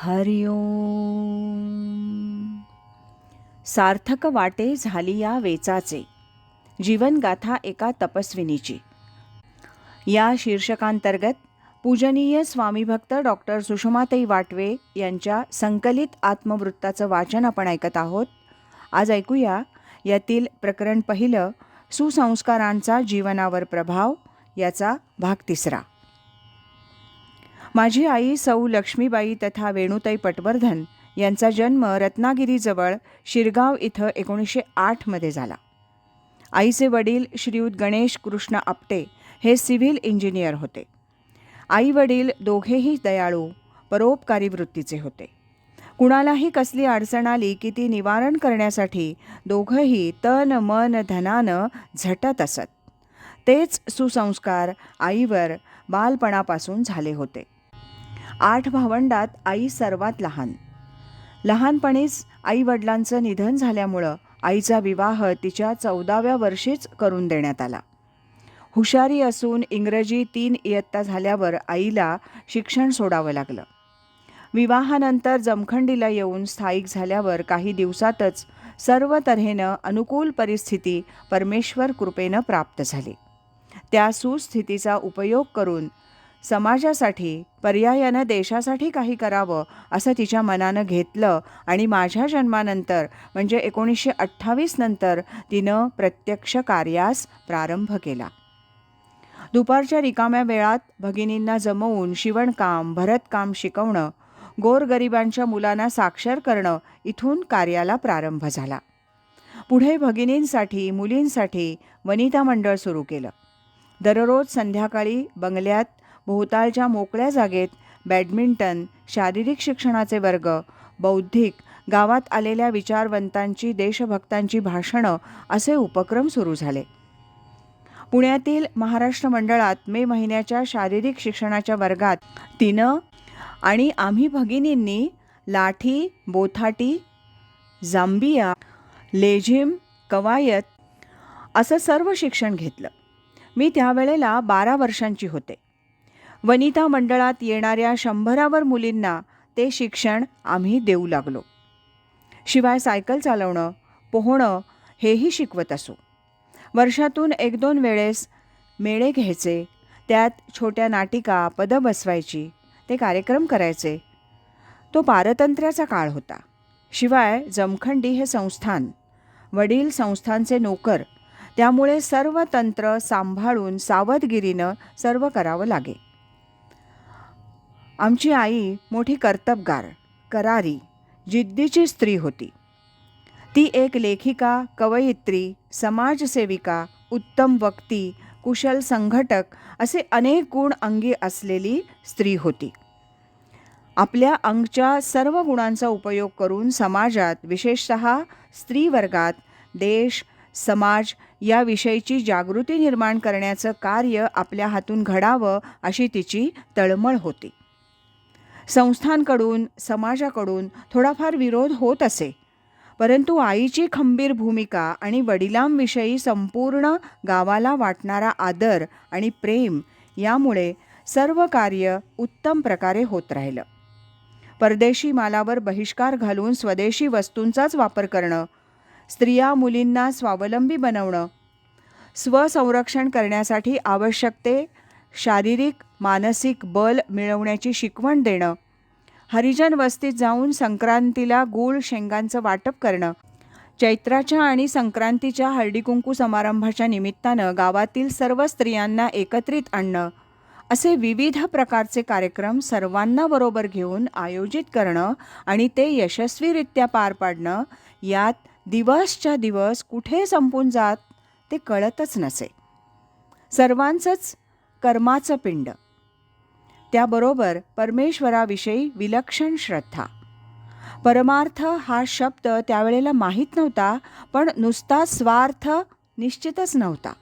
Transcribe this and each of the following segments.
हरिओम सार्थक वाटे झाली या वेचाचे. जीवनगाथा एका तपस्विनीची. या शीर्षकांतर्गत पूजनीय स्वामीभक्त डॉक्टर सुषमाताई वाटवे यांच्या संकलित आत्मवृत्ताचं वाचन आपण ऐकत आहोत. आज ऐकूया यातील प्रकरण पहिलं सुसंस्कारांचा जीवनावर प्रभाव याचा भाग तिसरा. माझी आई सौ लक्ष्मीबाई तथा वेणुताई पटवर्धन यांचा जन्म रत्नागिरीजवळ शिरगाव इथं एकोणीसशे आठमध्ये झाला. आईचे वडील श्रीयुत गणेश कृष्ण आपटे हे सिव्हिल इंजिनियर होते. आई वडील दोघेही दयाळू परोपकारी वृत्तीचे होते. कुणालाही कसली अडचण आली की ती निवारण करण्यासाठी दोघंही तन मन धनानं झटत असत. तेच सुसंस्कार आईवर बालपणापासून झाले होते. आठ भावंडात आई सर्वात लहान. लहानपणीच आई वडिलांचं निधन झाल्यामुळं आईचा विवाह तिच्या चौदाव्या वर्षीच करून देण्यात आला. हुशारी असून इंग्रजी तीन इयत्ता झाल्यावर आईला शिक्षण सोडावं लागलं. विवाहानंतर जमखंडीला येऊन स्थायिक झाल्यावर काही दिवसातच सर्व तऱ्हेनं अनुकूल परिस्थिती परमेश्वर कृपेनं प्राप्त झाली. त्या सुस्थितीचा उपयोग करून समाजासाठी पर्यायानं देशासाठी काही करावं असं तिच्या मनानं घेतलं आणि माझ्या जन्मानंतर म्हणजे एकोणीसशे अठ्ठावीस नंतर तिनं प्रत्यक्ष कार्यास प्रारंभ केला. दुपारच्या रिकाम्या वेळात भगिनींना जमवून शिवणकाम भरतकाम शिकवणं गोरगरिबांच्या मुलांना साक्षर करणं इथून कार्याला प्रारंभ झाला. पुढे भगिनींसाठी मुलींसाठी वनिता मंडळ सुरू केलं. दररोज संध्याकाळी बंगल्यात भोवतालच्या मोकळ्या जागेत बॅडमिंटन शारीरिक शिक्षणाचे वर्ग बौद्धिक गावात आलेल्या विचारवंतांची देशभक्तांची भाषणं असे उपक्रम सुरू झाले. पुण्यातील महाराष्ट्र मंडळात मे महिन्याच्या शारीरिक शिक्षणाच्या वर्गात तिनं आणि आम्ही भगिनींनी लाठी बोथाटी जांबिया लेझिम कवायत असं सर्व शिक्षण घेतलं. मी त्यावेळेला बारा वर्षांची होते. वनिता मंडळात येणाऱ्या शंभरावर मुलींना ते शिक्षण आम्ही देऊ लागलो. शिवाय सायकल चालवणं पोहणं हेही शिकवत असू. वर्षातून एक दोन वेळेस मेळे घ्यायचे त्यात छोट्या नाटिका पदं बसवायची ते कार्यक्रम करायचे. तो पारतंत्र्याचा काळ होता. शिवाय जमखंडी हे संस्थान वडील संस्थांचे नोकर त्यामुळे सर्व तंत्र सांभाळून सावधगिरीनं सर्व करावं लागे. आमची आई मोठी कर्तबगार करारी जिद्दीची स्त्री होती. ती एक लेखिका कवयित्री समाजसेविका उत्तम वक्ती कुशल संघटक असे अनेक गुण अंगी असलेली स्त्री होती. आपल्या अंगच्या सर्व गुणांचा उपयोग करून समाजात विशेषत स्त्रीवर्गात देश समाज याविषयीची जागृती निर्माण करण्याचं कार्य आपल्या हातून घडावं अशी तिची तळमळ होती. संस्थांकडून समाजाकडून थोडाफार विरोध होत असे. परंतु आईची खंबीर भूमिका आणि वडिलांविषयी संपूर्ण गावाला वाटणारा आदर आणि प्रेम यामुळे सर्व कार्य उत्तम प्रकारे होत राहिलं. परदेशी मालावर बहिष्कार घालून स्वदेशी वस्तूंचाच वापर करणं स्त्रिया मुलींना स्वावलंबी बनवणं स्वसंरक्षण करण्यासाठी आवश्यक ते शारीरिक मानसिक बल मिळवण्याची शिकवण देणं. हरिजन वस्तीत जाऊन संक्रांतीला गूळ शेंगांचं वाटप करणं. चैत्राच्या आणि संक्रांतीच्या हळदीकुंकू समारंभाच्या निमित्तानं गावातील सर्व स्त्रियांना एकत्रित आणणं. असे विविध प्रकारचे कार्यक्रम सर्वांना बरोबर घेऊन आयोजित करणं आणि ते यशस्वीरित्या पार पाडणं यात दिवसच्या दिवस कुठे संपून जात ते कळतच नसे. सर्वांचंच कर्माचं पिंड. त्याबरोबर परमेश्वराविषयी विलक्षण श्रद्धा. परमार्थ हा शब्द त्यावेळेला माहीत नव्हता पण नुसता स्वार्थ निश्चितच नव्हता.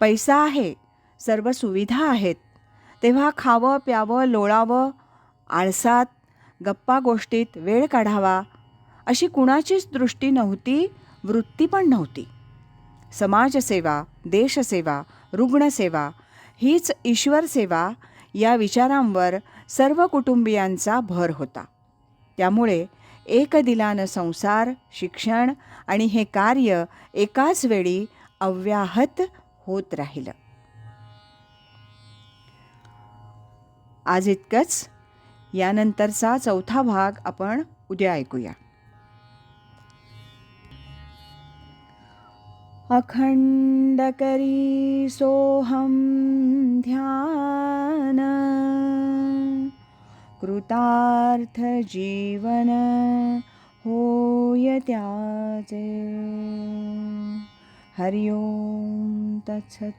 पैसा आहे सर्व सुविधा आहेत. तेव्हा खावं प्यावं लोळावं आळसात गप्पा गोष्टीत वेळ काढावा अशी कुणाचीच दृष्टी नव्हती वृत्ती पण नव्हती. समाजसेवा देशसेवा रुग्णसेवा हीच ईश्वर सेवा या विचारांवर सर्व कुटुंबियांचा भर होता. त्यामुळे एक दिलानं संसार शिक्षण आणि हे कार्य एकाच वेळी अव्याहत होत राहिलं. आज इतकंच. यानंतरचा चौथा भाग आपण उद्या ऐकूया. अखण्डकरी सोऽहं ध्यान। कृतार्थ जीवन होय हरि ओं तत्सत।